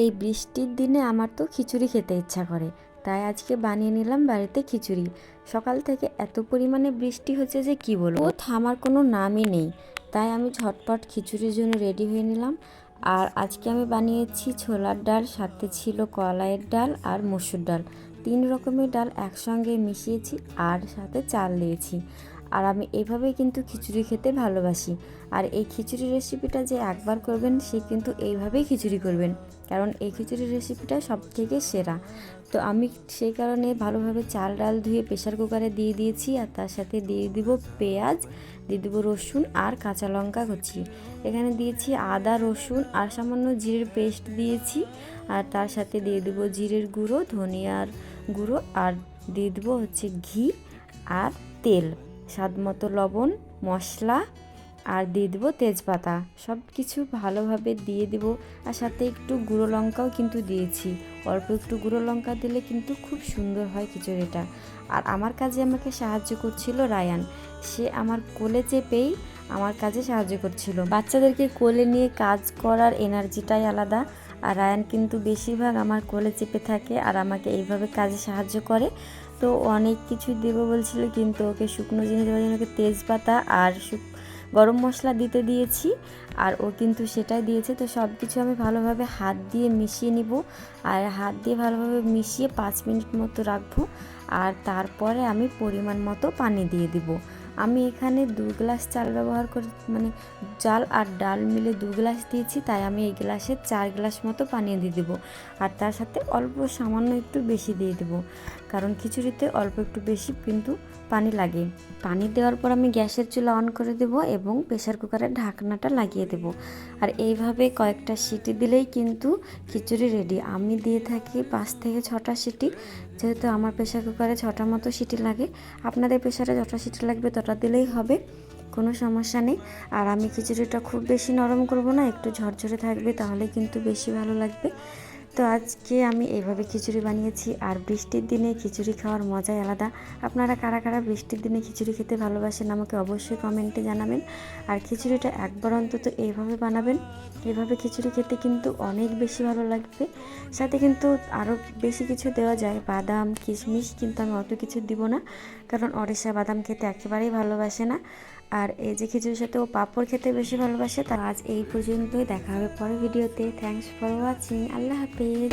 এই বৃষ্টির দিনে আমার তো খিচুড়ি খেতে ইচ্ছা করে, তাই আজকে বানিয়ে নিলাম বাড়িতে খিচুড়ি। সকাল থেকে এত পরিমাণে বৃষ্টি হচ্ছে যে কি বলব? থামার কোনো নামই নেই, তাই আমি ঝটপট খিচুড়ির জন্য রেডি হয়ে নিলাম। আর আজকে আমি বানিয়েছি ছোলার ডাল, সাথে ছিল কলাইয়ের ডাল আর মসুর ডাল। তিন রকমের ডাল একসঙ্গে মিশিয়েছি আর সাথে চাল দিয়েছি। আর আমি এইভাবেই কিন্তু খিচুড়ি খেতে ভালোবাসি। আর এই খিচুড়ি রেসিপিটা যে একবার করবেন, সে কিন্তু এইভাবেই খিচুড়ি করবেন। কারণ এই খিচুড়ি রেসিপিটা সব থেকে সেরা। তো আমি সেই কারণে ভালোভাবে চাল, ডাল ধুয়ে প্রেশার কুকারে দিয়ে দিয়েছি আর তার সাথে দিয়ে দিব পেঁয়াজ, দিয়ে দেবো রসুন আর কাঁচা লঙ্কা কুচি। এখানে দিয়েছি আদা, রসুন আর সামান্য জিরের পেস্ট দিয়েছি। আর তার সাথে দিয়ে দেবো জিরের গুঁড়ো, ধনিয়ার গুঁড়ো আর দিয়ে দেবো হচ্ছে ঘি আর তেল। স্বাদ মতো লবণ, মশলা আর দিয়ে দেবো তেজপাতা। সব কিছু ভালোভাবে দিয়ে দেবো আর সাথে একটু গুঁড়ো লঙ্কাও কিন্তু দিয়েছি। অল্প একটু গুঁড়ো লঙ্কা দিলে কিন্তু খুব সুন্দর হয় খিচুড়িটা। আর আমার কাজে আমাকে সাহায্য করছিল রায়ান। সে আমার কোলে চেপেই আমার কাজে সাহায্য করছিল। বাচ্চাদেরকে কোলে নিয়ে কাজ করার এনার্জিটাই আলাদা। আর রায়ান কিন্তু বেশিরভাগ আমার কোলে চেপে থাকে আর আমাকে এইভাবে কাজে সাহায্য করে। তো অনেক কিছু দেবো বলছিল কিন্তু ওকে শুকনো জিনিস দেওয়ার জন্য ওকে তেজপাতা আর শুক গরম মশলা দিতে দিয়েছি আর ও কিন্তু সেটাই দিয়েছে। তো সব কিছু আমি ভালোভাবে হাত দিয়ে মিশিয়ে নিব আর হাত দিয়ে ভালোভাবে মিশিয়ে পাঁচ মিনিট মতো রাখব আর তারপরে আমি পরিমাণ মতো পানি দিয়ে দিব। আমি এখানে দু গ্লাস চাল ব্যবহার করে মানে চাল আর ডাল মিলে দু গ্লাস দিয়েছি, তাই আমি এই গ্লাসে চার গ্লাস মতো পানি দিয়ে দেবো। আর তার সাথে অল্প সামান্য একটু বেশি দিয়ে দেবো, কারণ খিচুড়িতে অল্প একটু বেশি কিন্তু পানি লাগে। পানি দেওয়ার পর আমি গ্যাসের চুলা অন করে দেব এবং প্রেশার কুকারের ঢাকনাটা লাগিয়ে দেব। আর এইভাবে কয়েকটা সিটি দিলেই কিন্তু খিচুড়ি রেডি। আমি দিয়ে থাকি পাঁচ থেকে ছটা সিটি, যেহেতু আমার প্রেশার কুকারে ছটা মতো সিটি লাগে, আপনাদের প্রেশারে যটা সিটি লাগবে তটা দিলেই হবে, কোনো সমস্যা নেই। আর আমি খিচুড়িটা খুব বেশি নরম করব না, একটু ঝরঝরে থাকবে, তাহলে কিন্তু বেশি ভালো লাগবে। তো আজকে আমি এইভাবে খিচুড়ি বানিয়েছি আর বৃষ্টির দিনে খিচুড়ি খাওয়ার মজাই আলাদা। আপনারা কারা কারা বৃষ্টির দিনে খিচুড়ি খেতে ভালোবাসেন আমাকে অবশ্যই কমেন্টে জানাবেন। আর খিচুড়িটা একবার অন্তত এইভাবে বানাবেন, এভাবে খিচুড়ি খেতে কিন্তু অনেক বেশি ভালো লাগবে। সাথে কিন্তু আরও বেশি কিছু দেওয়া যায়, বাদাম, কিশমিশ কিন্তু আমি অত কিছু দিব না, কারণ অরিশা বাদাম খেতে একেবারেই ভালোবাসে না। আর এই যে খিচুড়ির সাথে ও পাঁপড় খেতে বেশি ভালোবাসে, তা আজ এই পর্যন্তই। দেখা হবে পরের ভিডিওতে। থ্যাংকস ফর ওয়াচিং আল্লাহ হাফিজ।